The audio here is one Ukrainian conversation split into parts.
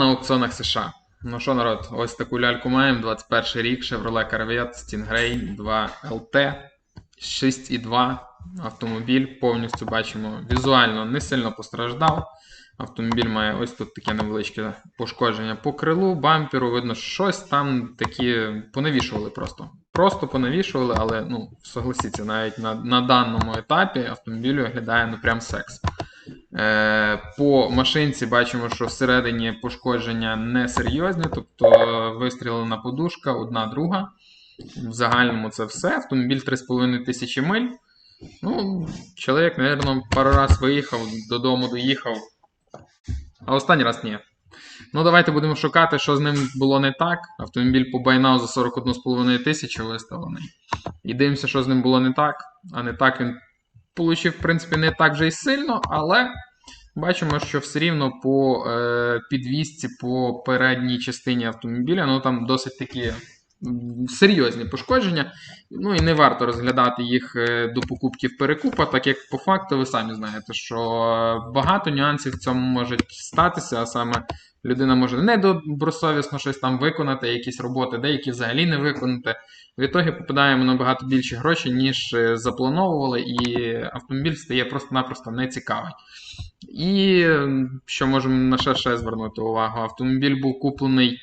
на аукціонах США. Ну що, народ, ось таку ляльку маємо. 21 рік Chevrolet Corvette Stingray 2 LT 6,2 автомобіль. Повністю бачимо, візуально не сильно постраждав. Автомобіль має ось тут таке невеличке пошкодження по крилу, бамперу. Видно, щось там такі понавішували просто. Просто понавішували, але ну, согласіться, навіть на, на даному етапі автомобіль виглядає ну прям секс. Е, по машинці бачимо, що всередині пошкодження не серйозні, тобто вистрілена подушка, одна друга. В загальному це все. Автомобіль 3,5 тисячі миль. Ну, чоловік, мабуть, пару раз виїхав, додому доїхав. А останній раз ні. Ну, давайте будемо шукати, що з ним було не так. Автомобіль по байнау за 41,5 тисячі виставлений. І дивимося, що з ним було не так. А не так він получив, в принципі, не так же й сильно, але бачимо, що все рівно по е, підвісці по передній частині автомобіля, ну там досить такі серйозні пошкодження. Ну і не варто розглядати їх е, до покупків перекупа, так як по факту ви самі знаєте, що багато нюансів в цьому можуть статися, а саме людина може недобросовісно щось там виконати, якісь роботи, деякі взагалі не виконати. В ітогі попадаємо на багато більше грошей, ніж е, заплановували, і автомобіль стає просто-напросто нецікавий. І е, що можемо на ще, ще звернути увагу, автомобіль був куплений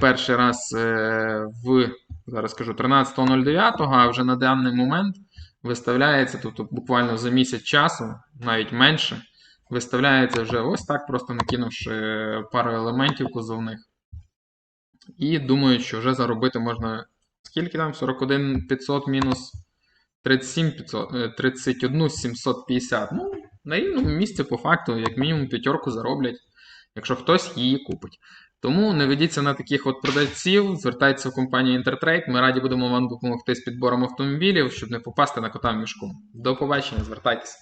перший раз е, в зараз скажу 13.09, а вже на даний момент виставляється, тобто буквально за місяць часу, навіть менше, виставляється вже ось так, просто накинувши пару елементів кузовних. І думаю, що вже заробити можна скільки там? 41 500 мінус 37 500, е, 31 750. Ну, на рівному місці по факту, як мінімум, п'ятерку зароблять, якщо хтось її купить. Тому не ведіться на таких от продавців, звертайтеся в компанію Intertrade. Ми раді будемо вам допомогти з підбором автомобілів, щоб не попасти на кота в мішку. До побачення, звертайтеся.